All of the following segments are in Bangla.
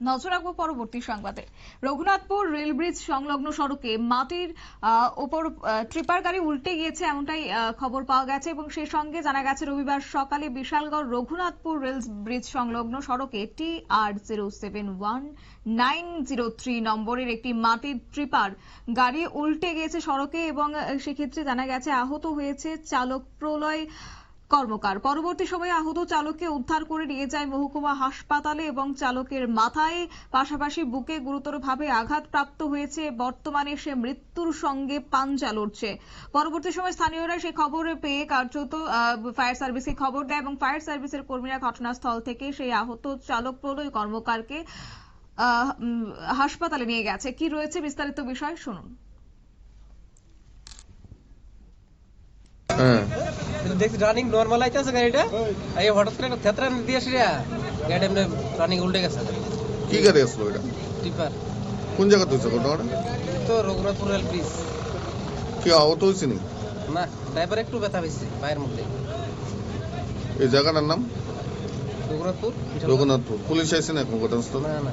নজর রাখব পরবর্তী সংবাদে। রঘুনাথপুর রেল ব্রিজ সংলগ্ন সড়কে মাটির ওপর ট্রিপার গাড়ি উল্টে গিয়েছে এমনটাই খবর পাওয়া গেছে এবং সেই সঙ্গে জানা গেছে রবিবার সকালে বিশালগড় রঘুনাথপুর রেল ব্রিজ সংলগ্ন সড়কে T R zero seven one nine zero three নম্বরের একটি মাটির ট্রিপার গাড়ি উল্টে গিয়েছে সড়কে এবং সেক্ষেত্রে জানা গেছে আহত হয়েছে চালক প্রলয় কর্মকার। পরবর্তী সময়ে আহত চালককে উদ্ধার করে নিয়ে যায় মহকুমা হাসপাতালে এবং চালকের মাথায়। পাশাপাশি বুকে গুরুতরভাবে আঘাতপ্রাপ্ত হয়েছে। বর্তমানে সে মৃত্যুর সঙ্গে পাঞ্জা লড়ছে। পরবর্তী সময় স্থানীয়রা সেই খবর পেয়ে কার্যত ফায়ার সার্ভিসে খবর দেয় এবং ফায়ার সার্ভিসের কর্মীরা ঘটনাস্থল থেকে সেই আহত চালক প্রলয় কর্মকারকে হাসপাতালে নিয়ে গেছে। কি রয়েছে বিস্তারিত বিষয়? শুনুন। হ্যাঁ। দেখছি রানিং নর্মাল আইতেছে গাড়িটা। এই হঠাৎ করে থেতরা দিয়ে আসি গাড়ি এমনি রানিং উল্টে গেছে। কি গাড়ি আসলো এটা? টিপার কোন জায়গাতে হয়েছে ঘটনাটা? তো রঘুনাথপুর রেল ব্রিজ কি আহত হয়েছে নি না ড্রাইভার একটু ব্যথা পেয়েছে পায়ের মধ্যে। এই জায়গাটার নাম? রঘুনাথপুর। রঘুনাথপুর। পুলিশ আইসে না এখন ঘটনাস্থলে? না না।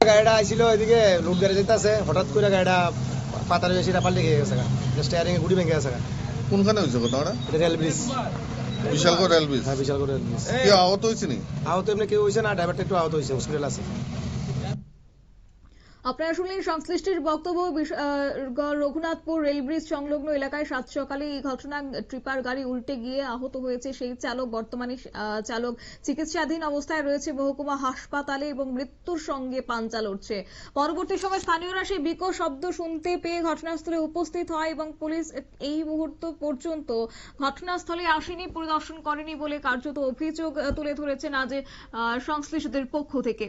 গাড়িটা আইছিল এদিকে লুট গাড়ি যেতেছে হঠাৎ করে গাড়িটা পাতার বেশি পাল্টে গিয়ে গেছে স্টিয়ারিং এ গুড়ি ভেঙে গেছে গা। কোনখানে হয়েছে ঘটনাটা এটা rail bridge Bishalgarh rail bridge হ্যাঁ বিশালগড় রেল ব্রিজ কি আহত হয়েছে নি? আহত এমনি কেউ হয়েছে না ড্রাইভারটা একটু আহত হয়েছে হসপিটাল আছে। আপনারা শুনলেন সংশ্লিষ্টের বক্তব্য রঘুনাথপুর রেল ব্রিজ সংলগ্ন এলাকায় সাত সকালে এই ঘটনা, ট্রিপার গাড়ি উল্টে গিয়ে আহত হয়েছে সেই চালক। বর্তমানে চালক চিকিৎসাধীন অবস্থায় রয়েছে মহকুমা হাসপাতালে এবং মৃত্যুর সঙ্গে পাঞ্চা লড়ছে। পরবর্তী সময় স্থানীয়রা সেই বিকট শব্দ শুনতে পেয়ে ঘটনাস্থলে উপস্থিত হয় এবং পুলিশ এই মুহূর্ত পর্যন্ত ঘটনাস্থলে আসেনি, পরিদর্শন করেনি বলে কার্যত অভিযোগ তুলে ধরেছেন আজ সংশ্লিষ্টদের পক্ষ থেকে।